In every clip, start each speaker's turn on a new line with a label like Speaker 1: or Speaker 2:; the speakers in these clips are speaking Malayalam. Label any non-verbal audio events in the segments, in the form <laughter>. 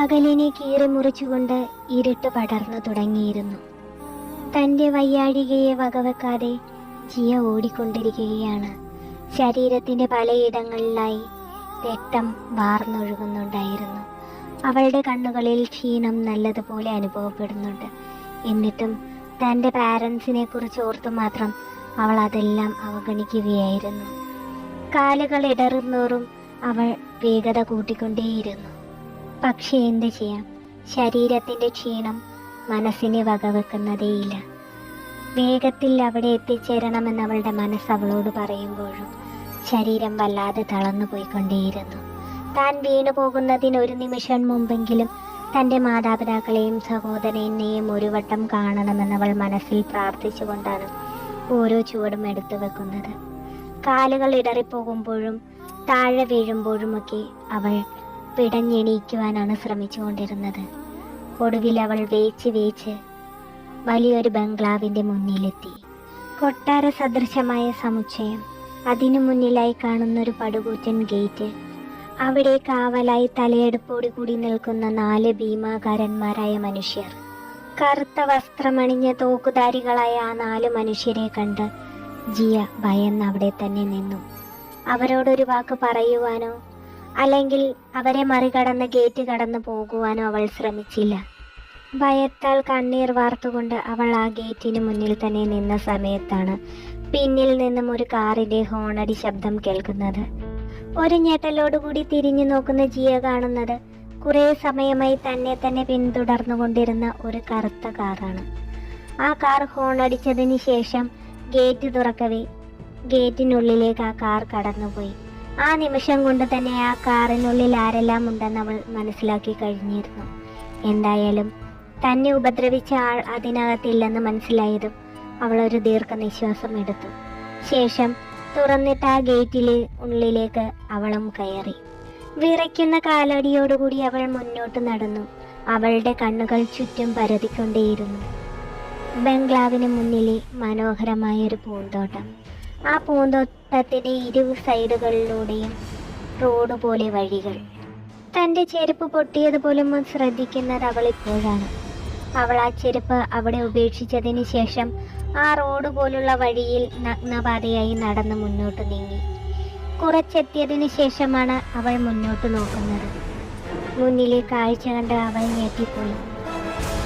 Speaker 1: പകലിനെ കീറി മുറിച്ചുകൊണ്ട് ഇരുട്ട് പടർന്നു തുടങ്ങിയിരുന്നു. തന്റെ വയ്യാഴികയെ വകവെക്കാതെ ജിയ ഓടിക്കൊണ്ടിരിക്കുകയാണ്. ശരീരത്തിന്റെ പലയിടങ്ങളിലായി രക്തം വാർന്നൊഴുകുന്നുണ്ടായിരുന്നു. അവളുടെ കണ്ണുകളിൽ ക്ഷീണം നല്ലതുപോലെ അനുഭവപ്പെടുന്നുണ്ട്. എന്നിട്ടും തന്റെ പാരൻസിനെ കുറിച്ച് ഓർത്തു മാത്രം അവൾ അതെല്ലാം അവഗണിക്കുകയായിരുന്നു. കാലുകൾ ഇടറുന്നോറും അവൾ വേഗത കൂട്ടിക്കൊണ്ടേയിരുന്നു. പക്ഷേ എന്തു ചെയ്യാം? ശരീരത്തിന്റെ ക്ഷീണം മനസ്സിനെ വകവെക്കുന്നതേയില്ല. വേഗത്തിൽ അവിടെ എത്തിച്ചേരണമെന്ന് അവളുടെ മനസ്സ് അവളോട് പറയുമ്പോഴും ശരീരം വല്ലാതെ തളർന്നു പോയിക്കൊണ്ടേയിരുന്നു. താൻ വീണു പോകുന്നതിന് ഒരു നിമിഷം മുമ്പെങ്കിലും തന്റെ മാതാപിതാക്കളെയും സഹോദരനെയും ഒരു വട്ടം കാണണമെന്ന് അവൾ മനസ്സിൽ പ്രാർത്ഥിച്ചുകൊണ്ടാണ് ഓരോ ചുവടും എടുത്തു വെക്കുന്നത്. കാലുകൾ ഇടറിപ്പോകുമ്പോഴും താഴെ വീഴുമ്പോഴുമൊക്കെ അവൾ പിടഞ്ഞെണീക്കുവാനാണ് ശ്രമിച്ചുകൊണ്ടിരുന്നത്. ഒടുവിൽ അവൾ വേച്ച് വേച്ച് വലിയൊരു ബംഗ്ലാവിന്റെ മുന്നിലെത്തി. കൊട്ടാര സദൃശമായ സമുച്ചയം. അതിനു മുന്നിലായി കാണുന്നൊരു പടുകൂറ്റൻ ഗേറ്റ്. അവിടെ കാവലായി തലയെടുപ്പോടി കൂടി നിൽക്കുന്ന നാല് ഭീമാകാരന്മാരായ മനുഷ്യർ. കറുത്ത വസ്ത്രമണിഞ്ഞ തോക്കുധാരികളായ ആ നാല് മനുഷ്യരെ കണ്ട് ജിയ ഭയന്ന് അവിടെ തന്നെ നിന്നു. അവരോടൊരു വാക്ക് പറയുവാനോ? അല്ലെങ്കിൽ അവരെ മറികടന്ന് ഗേറ്റ് കടന്നു പോകുവാനോ അവൾ ശ്രമിച്ചില്ല. ഭയത്താൽ കണ്ണീർ വാർത്തുകൊണ്ട് അവൾ ആ ഗേറ്റിന് മുന്നിൽ തന്നെ നിന്ന സമയത്താണ് പിന്നിൽ നിന്നും ഒരു കാറിന്റെ ഹോണടി ശബ്ദം കേൾക്കുന്നത്. ഒരു ഞെട്ടലോടുകൂടി തിരിഞ്ഞു നോക്കുന്ന ജിയ കാണുന്നത് കുറെ സമയമായി തന്നെ തന്നെ പിന്തുടർന്നുകൊണ്ടിരുന്ന ഒരു കറുത്ത കാറാണ്. ആ കാർ ഹോണടിച്ചതിന് ശേഷം ഗേറ്റ് തുറക്കവേ ഗേറ്റിനുള്ളിലേക്ക് ആ കാർ കടന്നുപോയി. ആ നിമിഷം കൊണ്ട് തന്നെ ആ കാറിനുള്ളിൽ ആരെല്ലാം ഉണ്ടെന്ന് അവൾ മനസ്സിലാക്കി കഴിഞ്ഞിരുന്നു. എന്തായാലും തന്നെ ഉപദ്രവിച്ച ആൾ അതിനകത്തില്ലെന്ന് മനസ്സിലായതും അവൾ ഒരു ദീർഘനിശ്വാസം എടുത്തു. ശേഷം തുറന്നിട്ട് ആ ഗേറ്റിലെ ഉള്ളിലേക്ക് അവളും കയറി. വിറയ്ക്കുന്ന കാലടിയോടുകൂടി അവൾ മുന്നോട്ട് നടന്നു. അവളുടെ കണ്ണുകൾ ചുറ്റും പരതിക്കൊണ്ടേയിരുന്നു. ബംഗ്ലാവിന് മുന്നിലെ മനോഹരമായൊരു പൂന്തോട്ടം. ആ പൂന്തോട്ടത്തിന്റെ ഇരു സൈഡുകളിലൂടെയും റോഡ് പോലെ വഴികൾ. തന്റെ ചെരുപ്പ് പൊട്ടിയതുപോലും ശ്രദ്ധിക്കുന്നത് അവൾ ഇപ്പോഴാണ്. അവൾ ആ ചെരുപ്പ് അവിടെ ഉപേക്ഷിച്ചതിന് ശേഷം ആ റോഡ് പോലുള്ള വഴിയിൽ നഗ്നപാതയായി നടന്ന് മുന്നോട്ട് നീങ്ങി. കുറച്ചെത്തിയതിനു ശേഷമാണ് അവൾ മുന്നോട്ട് നോക്കുന്നത്. മുന്നിലെ കാഴ്ച കണ്ട് അവൾ ഞെട്ടിപ്പോയി.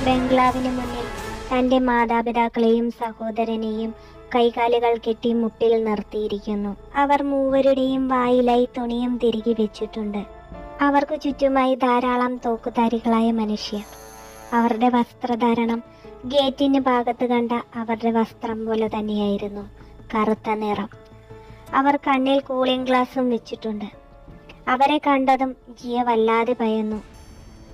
Speaker 1: ബംഗ്ലാവിന് മുന്നിൽ തന്റെ മാതാപിതാക്കളെയും സഹോദരനെയും കൈകാലുകൾ കെട്ടി മുട്ടിൽ നിർത്തിയിരിക്കുന്നു. അവർ മൂവരുടെയും വായിലായി തുണിയും തിരികെ വെച്ചിട്ടുണ്ട്. അവർക്ക് ചുറ്റുമായി ധാരാളം തോക്കുധാരികളായ മനുഷ്യർ. അവരുടെ വസ്ത്രധാരണം ഗേറ്റിന് ഭാഗത്ത് കണ്ട അവരുടെ വസ്ത്രം പോലെ തന്നെയായിരുന്നു. കറുത്ത നിറം. അവർ കണ്ണിൽ കൂളിംഗ് ഗ്ലാസും വെച്ചിട്ടുണ്ട്. അവരെ കണ്ടതും ജിയ വല്ലാതെ ഭയന്നു.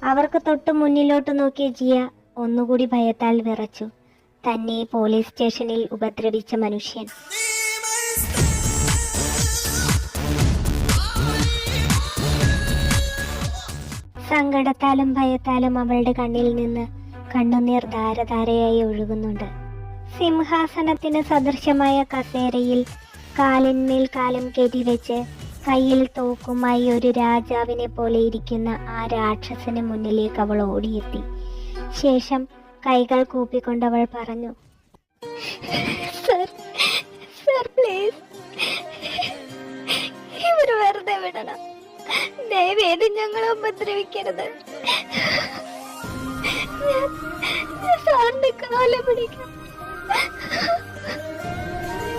Speaker 1: അവർക്ക് തൊട്ട് മുന്നിലോട്ട് നോക്കിയ ജിയ ഒന്നുകൂടി ഭയത്താൽ വിറച്ചു. തന്നെ പോലീസ് സ്റ്റേഷനിൽ ഉപദ്രവിച്ച മനുഷ്യൻ. സങ്കടത്താലും ഭയത്താലും അവളുടെ കണ്ണിൽ നിന്ന് കണ്ണുനീർ ധാരധാരയായി ഒഴുകുന്നുണ്ട്. സിംഹാസനത്തിന് സദൃശമായ കസേരയിൽ കാലിന്മേൽ കാലം കെട്ടിവെച്ച് കയ്യിൽ തോക്കുമായി ഒരു രാജാവിനെ പോലെ ഇരിക്കുന്ന ആ രാക്ഷസന് മുന്നിലേക്ക് അവൾ ഓടിയെത്തി. ശേഷം കൈകൾ കൂപ്പിക്കൊണ്ട് അവൾ പറഞ്ഞു സർ സർ പ്ലീസ്. വെറുതെ വിടണം. ദയവേത് ഞങ്ങളെ ഉപദ്രവിക്കരുത്. കാല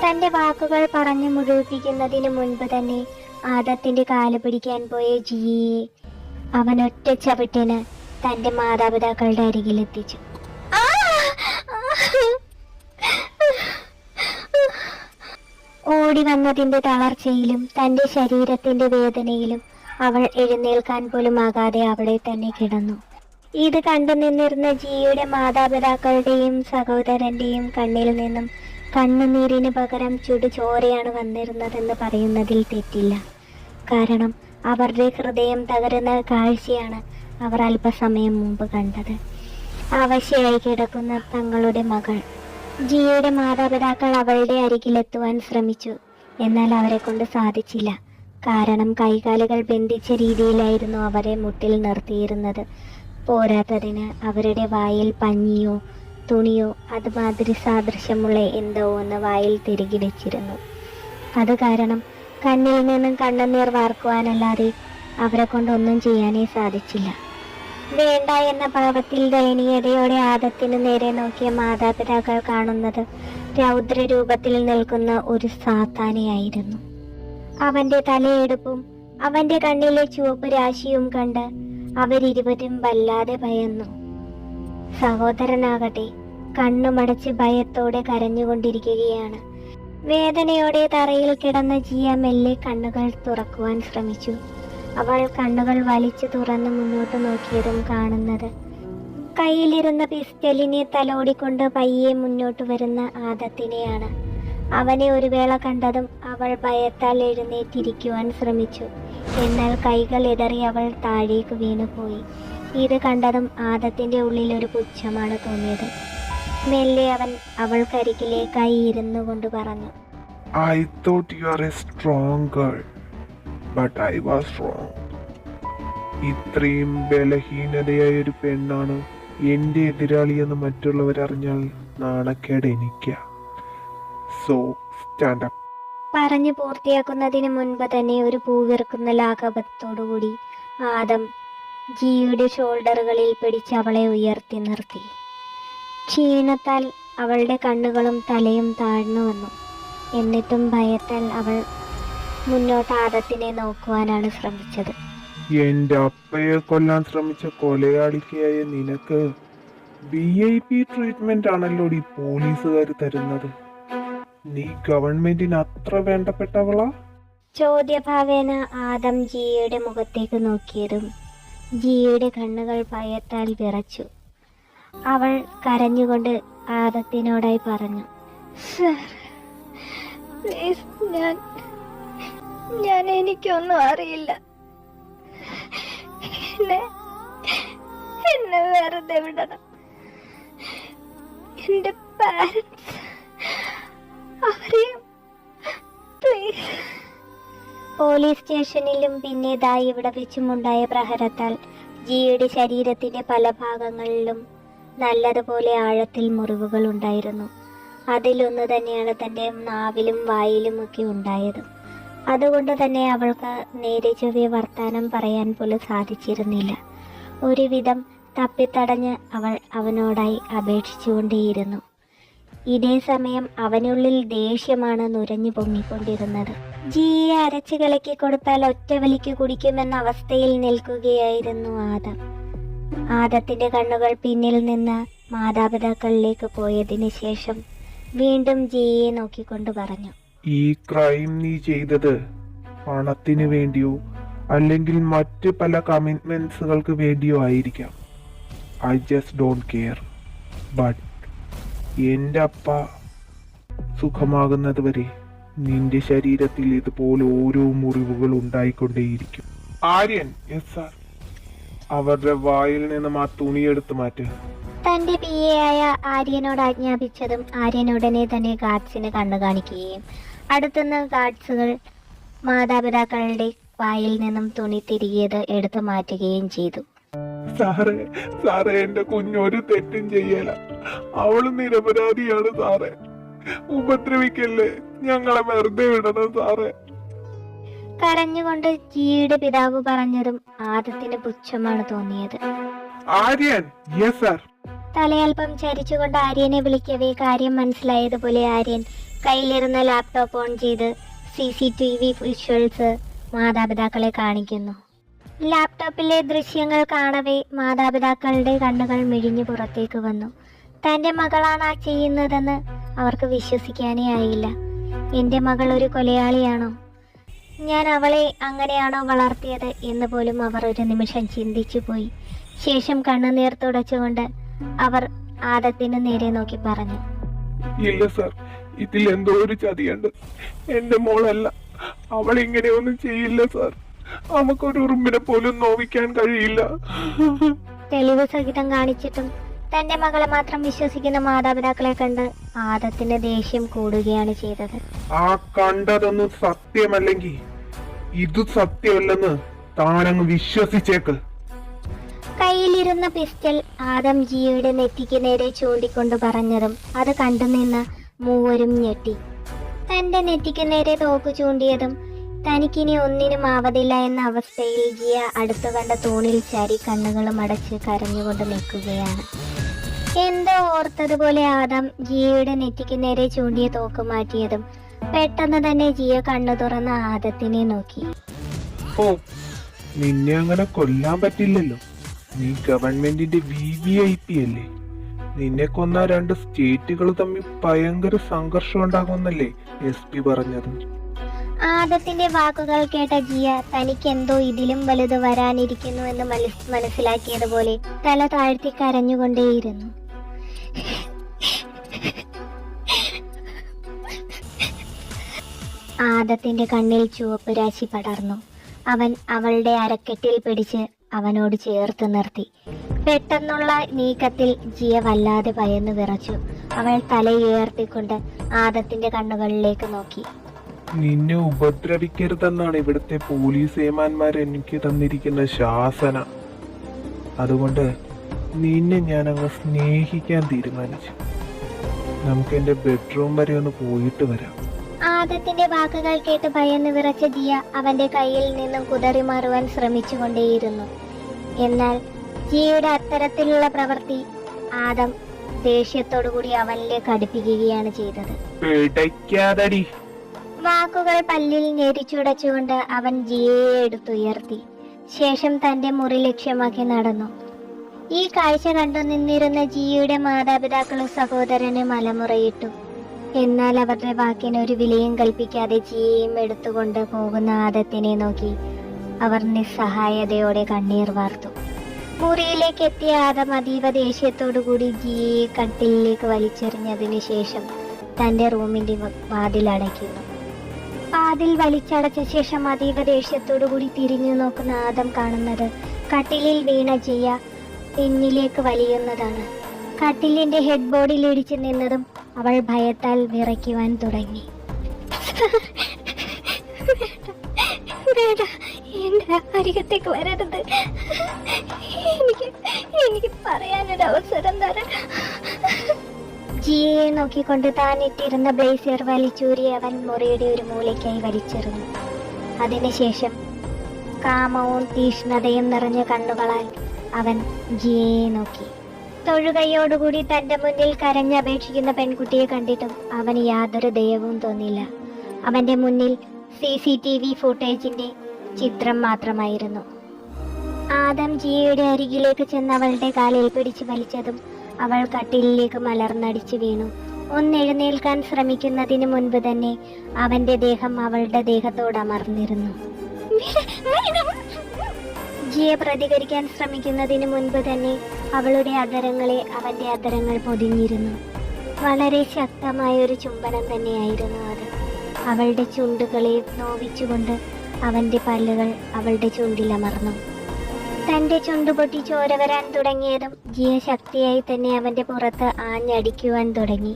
Speaker 1: തന്റെ വാക്കുകൾ പറഞ്ഞു മുഴുവിപ്പിക്കുന്നതിന് മുൻപ് തന്നെ ആദത്തിന്റെ കാൽ പിടിക്കാൻ പോയ ജിയെ അവൻ ഒറ്റ ചവിട്ടിന് തന്റെ മാതാപിതാക്കളുടെ അരികിലെത്തിച്ചു. ഓടി വന്നതിന്റെ തളർച്ചയിലും തന്റെ ശരീരത്തിന്റെ വേദനയിലും അവൾ എഴുന്നേൽക്കാൻ പോലും ആകാതെ അവിടെ തന്നെ കിടന്നു. ഇത് കണ്ടു നിന്നിരുന്ന ജിയുടെ മാതാപിതാക്കളുടെയും സഹോദരന്റെയും കണ്ണിൽ നിന്നും കണ്ണുനീരിന് പകരം ചുടുചോരയാണ് വന്നിരുന്നതെന്ന് പറയുന്നതിൽ തെറ്റില്ല. കാരണം അവരുടെ ഹൃദയം തകരുന്ന കാഴ്ചയാണ് അവർ അല്പസമയം മുമ്പ് കണ്ടത്. അവശയായി കിടക്കുന്ന തങ്ങളുടെ മകൾ. ജിയയുടെ മാതാപിതാക്കൾ അവളുടെ അരികിലെത്തുവാൻ ശ്രമിച്ചു. എന്നാൽ അവരെ കൊണ്ട് സാധിച്ചില്ല. കാരണം കൈകാലുകൾ ബന്ധിച്ച രീതിയിലായിരുന്നു അവരെ മുട്ടിൽ നിർത്തിയിരുന്നത്. പോരാത്തതിന് അവരുടെ വായിൽ പഞ്ഞിയോ തുണിയോ അതുമാതിരി സാദൃശ്യമുള്ള എന്തോ ഒന്ന് വായിൽ തിരികെ വെച്ചിരുന്നു. അത് കാരണം കണ്ണിൽ നിന്നും കണ്ണുനീർ വാർക്കുവാനല്ലാതെ അവരെ കൊണ്ടൊന്നും ചെയ്യാനേ സാധിച്ചില്ല. വേണ്ട എന്ന ഭാവത്തിൽ ദയനീയതയോടെ ആദത്തിനു നേരെ നോക്കിയ മാതാപിതാക്കൾ കാണുന്നത് രൗദ്ര രൂപത്തിൽ നിൽക്കുന്ന ഒരു സാത്താനെയായിരുന്നു. അവന്റെ തലയെടുപ്പും അവന്റെ കണ്ണിലെ ചുവപ്പ് രാശിയും കണ്ട് അവരിരുവരും വല്ലാതെ ഭയന്നു. സഹോദരനാകട്ടെ കണ്ണുമടച്ച് ഭയത്തോടെ കരഞ്ഞുകൊണ്ടിരിക്കുകയാണ്. വേദനയോടെ തറയിൽ കിടന്ന ജിയ മെല്ലെ കണ്ണുകൾ തുറക്കുവാൻ ശ്രമിച്ചു. അവൾ കണ്ണുകൾ വലിച്ചു തുറന്ന് മുന്നോട്ട് നോക്കിയതും കാണുന്നത്. കയ്യിലിരുന്ന പിസ്റ്റലിനെ തലോടിക്കൊണ്ട് പയ്യെ മുന്നോട്ട് വരുന്ന ആദത്തിനെയാണ്. അവനെ ഒരു വേള കണ്ടതും അവൾ ഭയത്താൽ എഴുന്നേറ്റിരിക്കുവാൻ ശ്രമിച്ചു. എന്നാൽ കൈകൾ ഇടറി അവൾ താഴേക്ക് വീണുപോയി. ഇത് കണ്ടതും ആദത്തിന്റെ ഉള്ളിൽ ഒരു പുച്ഛമാണ് തോന്നിയത്. മെല്ലെ അവൻ അവൾക്കരികിലേക്കായി ഇരുന്നു കൊണ്ട് പറഞ്ഞു
Speaker 2: I thought you are a strong girl, but I was wrong ഇത്രയും ബലഹീനതയായ ഒരു പെണ്ണാണ് എന്റെ എതിരാളിയെന്ന് മറ്റുള്ളവരറിഞ്ഞാൽ നാണക്കേട് എനിക്ക. സോ സ്റ്റാൻഡ് അപ്പ്
Speaker 1: പറഞ്ഞു പൂർത്തിയാക്കുന്നതിന് മുൻപ് തന്നെ ഒരു പൂവിറക്കുന്ന ലാഘവത്തോടുകൂടി ആദം ജിയുടെ ഷോൾഡറുകളിൽ പിടിച്ച് അവളെ ഉയർത്തി നിർത്തി. ക്ഷീണത്താൽ അവളുടെ കണ്ണുകളും തലയും താഴ്ന്നു വന്നു. എന്നിട്ടും ഭയത്താൽ അവൾ മുന്നോട്ട് ആദത്തിനെ നോക്കുവാനാണ് ശ്രമിച്ചത്.
Speaker 2: എന്റെ അപ്പയെ കൊല്ലാൻ ശ്രമിച്ച കൊലയാളിക്കായ നിനക്ക് വി ഐ പി ട്രീറ്റ്മെന്റ് ആണല്ലോ ഈ പോലീസുകാർ തരുന്നത്. നീ ഗവൺമെന്റിന് അത്ര വേണ്ടപ്പെട്ടവളാ?
Speaker 1: ചോദ്യഭാവേന ആദം ജിയുടെ മുഖത്തേക്ക് നോക്കിയതും ജിയുടെ കണ്ണുകൾ ഭയത്താൽ വിറച്ചു. അവൾ കരഞ്ഞുകൊണ്ട് ആദത്തിനോടായി പറഞ്ഞു "സർ, പ്ലീസ്, ഞാൻ ഞാൻ എനിക്കൊന്നും അറിയില്ല. എന്നെ വെറുതെ വിടണം. എന്റെ പാരൻസ് അവരെയും പ്ലീസ് സ്റ്റേഷനിലും പിന്നെ ദാ ഇവിടെ വെച്ചുമുണ്ടായ പ്രഹരത്താൽ ജിയുടെ ശരീരത്തിന്റെ പല ഭാഗങ്ങളിലും നല്ലതുപോലെ ആഴത്തിൽ മുറിവുകൾ ഉണ്ടായിരുന്നു. അതിലൊന്ന് തന്നെയാണ് തന്റെ നാവിലും വായിലും ഒക്കെ ഉണ്ടായത്. അതുകൊണ്ട് തന്നെ അവൾക്ക് നേരെ ചൊവ്വെ വർത്താനം പറയാൻ പോലും സാധിച്ചിരുന്നില്ല. ഒരുവിധം തപ്പിത്തടഞ്ഞ് അവൾ അവനോടായി അപേക്ഷിച്ചുകൊണ്ടേയിരുന്നു. ഇതേ സമയം അവനുള്ളിൽ ദേഷ്യമാണ് നുരഞ്ഞു പൊങ്ങിക്കൊണ്ടിരുന്നത്. ജിയെ അരച്ചു കിളക്കി കൊടുത്താൽ ഒറ്റ വലിക്ക് കുടിക്കുമെന്ന അവസ്ഥയിൽ നിൽക്കുകയായിരുന്നു ആദം. ആദത്തിന്റെ കണ്ണുകൾ പിന്നിൽ നിന്ന് മാതാപിതാക്കളിലേക്ക് പോയതിനു ശേഷം വീണ്ടും ജീയെ നോക്കിക്കൊണ്ട് പറഞ്ഞു.
Speaker 2: ഈ ക്രൈം നീ ചെയ്തത് പണത്തിന് വേണ്ടിയോ അല്ലെങ്കിൽ മറ്റ് പല കമ്മിറ്റ്മെന്റ്സുകൾക്ക് വേണ്ടിയോ ആയിരിക്കാം. I just don't care but എന്റെ അപ്പ സുഖമാകുന്നത് വരെ നിന്റെ ശരീരത്തിൽ ഇതുപോലെ ഓരോ മുറിവുകൾ ഉണ്ടായിക്കൊണ്ടേയിരിക്കും. ആര്യൻ എസ് സാർ അവരുടെ വായിൽ നിന്ന് ആ തുണിയെടുത്ത് മാറ്റ്.
Speaker 1: തന്റെ പി എ ആയ ആര്യനോട് ആജ്ഞാപിച്ചതും ആര്യൻ ഉടനെ തന്നെ ഗാർഡ്സിന് കണ്ണു കാണിക്കുകയും അടുത്തുനിന്ന് ഗാർഡ്സുകൾ മാതാപിതാക്കളുടെ വായിൽ നിന്നും തുണി തിരികിയത് എടുത്തു മാറ്റുകയും ചെയ്തു.
Speaker 2: സാറേ സാറേ എന്റെ കുഞ്ഞൊരു തെറ്റും ചെയ്യല. അവൾ നിരപരാധിയാണ് സാറേ. ഉപദ്രവിക്കല്ലേ? ഞങ്ങളെ വെറുതെ വിടണം സാറേ.
Speaker 1: കരഞ്ഞുകൊണ്ട് ജിയുടെ പിതാവ് പറഞ്ഞതും ആദത്തിന് പുച്ഛമാണ് തോന്നിയത്.
Speaker 2: ആര്യൻ യെസ് സാർ
Speaker 1: തലയൽപ്പം ചരിച്ചുകൊണ്ട് ആര്യനെ വിളിക്കവേ കാര്യം മനസ്സിലായതുപോലെ ആര്യൻ കയ്യിലിരുന്ന ലാപ്ടോപ്പ് ഓൺ ചെയ്ത് C C T V visuals മാതാപിതാക്കളെ കാണിക്കുന്നു. ലാപ്ടോപ്പിലെ ദൃശ്യങ്ങൾ കാണവേ മാതാപിതാക്കളുടെ കണ്ണുകൾ മിഴിഞ്ഞു പുറത്തേക്ക് വന്നു. തന്റെ മകളാണ് ആ ചെയ്യുന്നതെന്ന് അവർക്ക് വിശ്വസിക്കാനേ ആയില്ല. എന്റെ മകൾ ഒരു കൊലയാളിയാണോ? ഞാൻ അവളെ അങ്ങനെയാണോ വളർത്തിയത്? എന്ന് പോലും അവർ ഒരു നിമിഷം ചിന്തിച്ചു പോയി ശേഷം കണ്ണുനീർ തുടച്ചുകൊണ്ട് അവർ ആദത്തിന് നേരെ നോക്കി പറഞ്ഞു.
Speaker 2: ഇല്ല സർ. ഇതിൽ എന്തോ ഒരു ചതിയുണ്ട്. എന്റെ മോളല്ല. അവൾ ഇങ്ങനെയൊന്നും ചെയ്യില്ല സർ. അവക്കൊരു ഉറുമ്പിനെ പോലും നോവിക്കാൻ കഴിയില്ല.
Speaker 1: തെളിവ് സഹിതം കാണിച്ചിട്ടും തന്റെ മകളെ മാത്രം വിശ്വസിക്കുന്ന മാതാപിതാക്കളെ കണ്ട് ആദത്തിന്റെ ദേഷ്യം കൂടുകയാണ് ചെയ്തത്.
Speaker 2: ആ കണ്ടതൊന്നും സത്യമല്ലെങ്കിൽ ഇത് സത്യമല്ലെന്ന് താനങ്ങ് വിശ്വസിച്ചേക്ക്.
Speaker 1: കയ്യിലിരുന്ന പിസ്റ്റൽ ആദം ജിയുടെ നെറ്റിക്ക് നേരെ ചൂണ്ടിക്കൊണ്ട് പറഞ്ഞതും അത് കണ്ടുനിന്ന് മൂവരും ഞെട്ടി. തന്റെ നെറ്റിക്ക് നേരെ തോക്ക് ചൂണ്ടിയതും തനിക്കിനി ഒന്നിനും ആവതില്ല എന്ന അവസ്ഥയിൽ ജിയ അടുത്തു കണ്ട തൂണിൽ ചാരി കണ്ണുകളും അടച്ച് കരഞ്ഞുകൊണ്ട് നിൽക്കുകയാണ്. എന്തോ ഓർത്തതുപോലെ ആദം ജിയയുടെ നെറ്റിക്ക് നേരെ ചൂണ്ടിയ തോക്ക് മാറ്റിയതും പെട്ടെന്ന് തന്നെ ജിയ കണ്ണു തുറന്ന ആദത്തിനെ നോക്കി.
Speaker 2: നിന്നെ അങ്ങനെ കൊല്ലാൻ പറ്റില്ലല്ലോ. നീ ഗവൺമെന്റിന്റെ വി വി ഐ പി അല്ലേ? നിന്നെ കൊന്ന രണ്ട് സ്റ്റേറ്റുകൾ തമ്മിൽ ഭയങ്കര സംഘർഷം ഉണ്ടാകുമെന്നല്ലേ എസ് പി പറഞ്ഞത്.
Speaker 1: ആദത്തിന്റെ വാക്കുകൾ കേട്ട ജിയ തനിക്ക് എന്തോ ഇതിലും വലുത് വരാനിരിക്കുന്നു എന്ന് മനസ്സിലാക്കിയതുപോലെ തല താഴ്ത്തി കരഞ്ഞുകൊണ്ടേയിരുന്നു. ആദത്തിന്റെ കണ്ണിൽ ചുവപ്പ് രാശി പടർന്നു. അവൻ അവളുടെ അരക്കെട്ടിൽ പിടിച്ച് അവനോട് ചേർത്ത് നിർത്തി. പെട്ടെന്നുള്ള നീക്കത്തിൽ ജിയ വല്ലാതെ ഭയന്നു വിറച്ചു. അവൾ തലയുയർത്തിക്കൊണ്ട് ആദത്തിന്റെ കണ്ണുകളിലേക്ക് നോക്കി.
Speaker 2: നിന്നെ ഉപദ്രവിക്കരുതെന്നാണ് ഇവിടുത്തെ പോലീസ് ഏമാന്മാർ എനിക്ക് തന്നിരിക്കുന്ന ശാസന. അതുകൊണ്ട് നിന്നെ ഞാൻ അങ്ങ് സ്നേഹിക്കാൻ തീരുമാനിച്ചു. നമുക്ക് എന്റെ ബെഡ്റൂം വരെ ഒന്ന് പോയിട്ട് വരാം.
Speaker 1: ആദത്തിന്റെ വാക്കുകൾ കേട്ട് ഭയന്ന് വിറച്ച ജിയ അവന്റെ കയ്യിൽ നിന്നും കുതറി മാറുവാൻ ശ്രമിച്ചുകൊണ്ടേയിരുന്നു. എന്നാൽ ജിയുടെ അത്തരത്തിലുള്ള പ്രവൃത്തി ആദം ദേഷ്യത്തോടുകൂടി അവനിലേക്ക് അടുപ്പിക്കുകയാണ് ചെയ്തത്.
Speaker 2: പിടയ്ക്കാതടി
Speaker 1: വാക്കുകൾ പല്ലിൽ ഞെരിച്ചുടച്ചുകൊണ്ട് അവൻ ജിയയെ എടുത്തുയർത്തി. ശേഷം തന്റെ മുറി ലക്ഷ്യമാക്കി നടന്നു. ഈ കാഴ്ച കണ്ടു നിന്നിരുന്ന ജിയുടെ മാതാപിതാക്കളും സഹോദരന് മലമുറയിട്ടു. എന്നാൽ അവരുടെ വാക്കിന് ഒരു വിലയും കൽപ്പിക്കാതെ ജിയെയും എടുത്തുകൊണ്ട് പോകുന്ന ആദത്തിനെ നോക്കി അവർ നിസ്സഹായതയോടെ കണ്ണീർ വാർത്തു. മുറിയിലേക്ക് എത്തിയ ആദം അതീവ ദേഷ്യത്തോടുകൂടി ജിയെ കട്ടിലേക്ക് വലിച്ചെറിഞ്ഞതിനു ശേഷം തന്റെ റൂമിന്റെ വാതിൽ അടയ്ക്കുന്നു. വാതിൽ വലിച്ചടച്ച ശേഷം അതീവ ദേഷ്യത്തോടുകൂടി തിരിഞ്ഞു നോക്കുന്ന ആദം കാണുന്നത് കട്ടിലിൽ വീണ ജിയ പിന്നിലേക്ക് വലിയുന്നതാണ്. കട്ടിലിന്റെ ഹെഡ് ബോർഡിൽ ഇടിച്ചു നിന്നതും അവൾ ഭയത്താൽ വിറയ്ക്കുവാൻ തുടങ്ങി. <laughs> എന്റെ അരികത്തേക്ക് വരരുത്. എനിക്ക് എനിക്ക് പറയാനൊരു അവസരം തരാം. ജിയെ നോക്കിക്കൊണ്ട് താൻ ഇട്ടിരുന്ന ബ്ലേസിയർ വലിച്ചൂരി അവൻ മുറിയുടെ ഒരു മൂലയ്ക്കായി വലിച്ചെറിഞ്ഞു. അതിനുശേഷം കാമവും തീഷ്ണതയും നിറഞ്ഞ കണ്ണുകളാൽ അവൻ ജിയെ നോക്കി. തൊഴുകയോടുകൂടി തന്റെ മുന്നിൽ കരഞ്ഞപേക്ഷിക്കുന്ന പെൺകുട്ടിയെ കണ്ടിട്ടും അവന് യാതൊരു ദയവും തോന്നില്ല അവന്റെ മുന്നിൽ സി സി ടി വി ഫുട്ടേജിന്റെ ചിത്രം മാത്രമായിരുന്നു. ആദം ജിയയുടെ അരികിലേക്ക് ചെന്ന് അവളുടെ കാലിൽ പിടിച്ചു വലിച്ചതും അവൾ കട്ടിലിലേക്ക് മലർന്നടിച്ചു വീണു. ഒന്നെഴുന്നേൽക്കാൻ ശ്രമിക്കുന്നതിന് മുൻപ് തന്നെ അവന്റെ ദേഹം അവളുടെ ദേഹത്തോട് അമർന്നിരുന്നു. ജിയെ പ്രതികരിക്കാൻ ശ്രമിക്കുന്നതിന് മുൻപ് തന്നെ അവളുടെ അതരങ്ങളെ അവന്റെ അതരങ്ങൾ പൊതിഞ്ഞിരുന്നു. വളരെ ശക്തമായ ഒരു ചുംബനം തന്നെയായിരുന്നു അത്. അവളുടെ ചുണ്ടുകളെ നോവിച്ചുകൊണ്ട് അവന്റെ പല്ലുകൾ അവളുടെ ചുണ്ടിലമർന്നു തന്റെ ചുണ്ടുപൊട്ടി ചോര വരാൻ തുടങ്ങിയതും ജിയ ശക്തിയായി തന്നെ അവന്റെ പുറത്ത് ആഞ്ഞടിക്കുവാൻ തുടങ്ങി.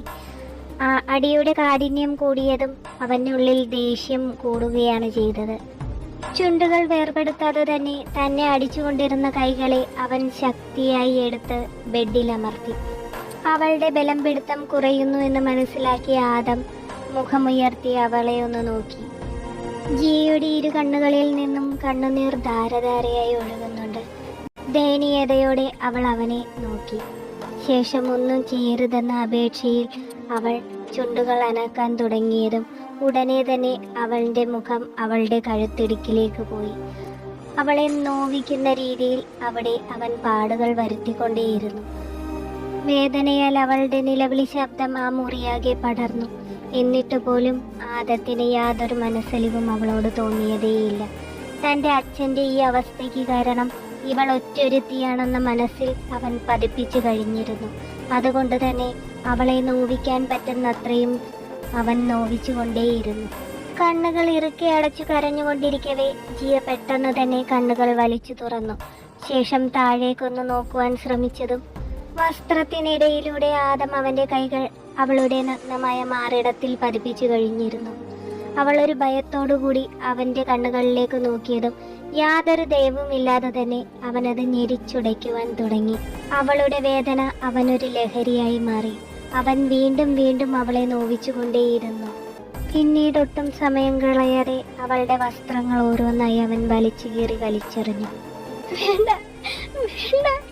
Speaker 1: ആ അടിയുടെ കാഠിന്യം കൂടിയതും അവനുള്ളിൽ ദേഷ്യം കൂടുകയാണ് ചെയ്തത്. ചുണ്ടുകൾ വേർപെടുത്താതെ തന്നെ തന്നെ അടിച്ചുകൊണ്ടിരുന്ന കൈകളെ അവൻ ശക്തിയായി എടുത്ത് ബെഡിലമർത്തി. അവളുടെ ബലം പിടുത്തം കുറയുന്നു എന്ന് മനസ്സിലാക്കിയ ആദം മുഖമുയർത്തി അവളെ ഒന്ന് നോക്കി. ജിയുടെ ഇരു കണ്ണുകളിൽ നിന്നും കണ്ണുനീർ ധാരധാരയായി ഒഴുകുന്നുണ്ട്. ദയനീയതയോടെ അവൾ അവനെ നോക്കി. ശേഷം ഒന്നും ചെയ്യരുതെന്ന അപേക്ഷയിൽ അവൾ ചുണ്ടുകൾ അനക്കാൻ തുടങ്ങിയതും ഉടനെ തന്നെ അവളുടെ മുഖം അവളുടെ കഴുത്തിടുക്കിലേക്ക് പോയി. അവളെ നോവിക്കുന്ന രീതിയിൽ അവിടെ അവൻ പാടുകൾ വരുത്തിക്കൊണ്ടേയിരുന്നു. വേദനയാൽ അവളുടെ നിലവിളി ശബ്ദം ആ മുറിയാകെ പടർന്നു. എന്നിട്ട് പോലും ആദത്തിന് യാതൊരു മനസ്സലിവും അവളോട് തോന്നിയതേയില്ല. തന്റെ അച്ഛന്റെ ഈ അവസ്ഥയ്ക്ക് കാരണം ഇവൾ ഒറ്റൊരുത്തിയാണെന്ന മനസ്സിൽ അവൻ പതിപ്പിച്ചു കഴിഞ്ഞിരുന്നു. അതുകൊണ്ട് തന്നെ അവളെ നോവിക്കാൻ പറ്റുന്നത്രയും അവൻ നോവിച്ചുകൊണ്ടേയിരുന്നു. കണ്ണുകൾ ഇറുക്കി അടച്ചു കരഞ്ഞുകൊണ്ടിരിക്കവേ ജിയ പെട്ടെന്ന് തന്നെ കണ്ണുകൾ വലിച്ചു തുറന്നു. ശേഷം താഴേക്കൊന്ന് നോക്കുവാൻ ശ്രമിച്ചതും വസ്ത്രത്തിനിടയിലൂടെ ആദം അവന്റെ കൈകൾ അവളുടെ നഗ്നമായ മാറിടത്തിൽ പതിപ്പിച്ചു കഴിഞ്ഞിരുന്നു. അവൾ ഒരു ഭയത്തോടുകൂടി അവന്റെ കണ്ണുകളിലേക്ക് നോക്കിയതും യാതൊരു ദയവുമില്ലാതെ തന്നെ അവനത് ഞെരിച്ചുടയ്ക്കുവാൻ തുടങ്ങി. അവളുടെ വേദന അവനൊരു ലഹരിയായി മാറി. അവൻ വീണ്ടും വീണ്ടും അവളെ നോവിച്ചുകൊണ്ടേയിരുന്നു. പിന്നീട് ഒട്ടും സമയം കളയാതെ അവളുടെ വസ്ത്രങ്ങൾ ഓരോന്നായി അവൻ വലിച്ചു കീറി വലിച്ചെറിഞ്ഞു. വേണ്ട വേണ്ട